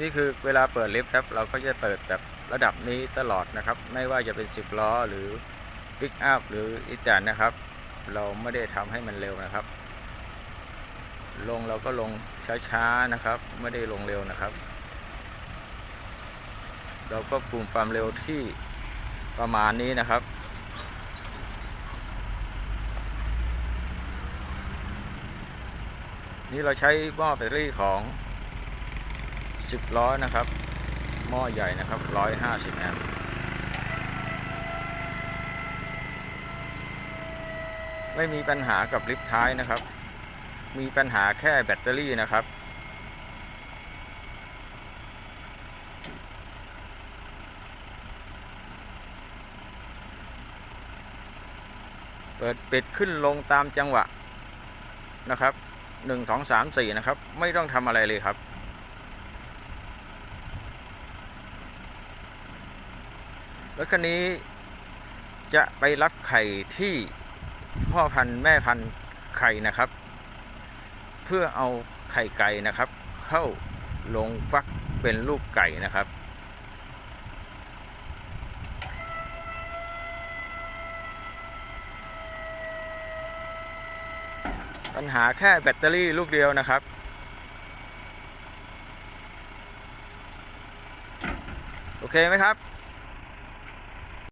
นี่คือเวลาเปิดลิฟต์ครับ เราก็จะเปิดแบบระดับนี้ตลอดนะครับ ไม่ว่าจะเป็น 10 ล้อหรือปิกอัพหรืออีแตนนะครับ เราไม่ได้ทำให้มันเร็วนะครับ ลงเราก็ลงช้าๆนะครับ ไม่ได้ลงเร็วนะครับ เราก็ปรุงความเร็วที่ประมาณนี้นะครับนี่เราใช้หม้อแบตเตอรี่ของ 10 ล้อนะครับ หม้อใหญ่นะครับ 150 แอมป์ไม่มีปัญหากับลิฟท์ท้ายนะครับ มีปัญหาแค่แบตเตอรี่นะครับ เปิดปิดขึ้นลงตามจังหวะนะครับหนึ่งสองสามสี่นะครับ ไม่ต้องทำอะไรเลยครับ รถคันนี้จะไปรับไข่ที่พ่อพันธุ์แม่พันธุ์ไข่นะครับ เพื่อเอาไข่ไก่นะครับ เข้าลงฟักเป็นลูกไก่นะครับ ปัญหาแค่แบตเตอรี่ลูกเดียวนะครับโอเคไหมครับ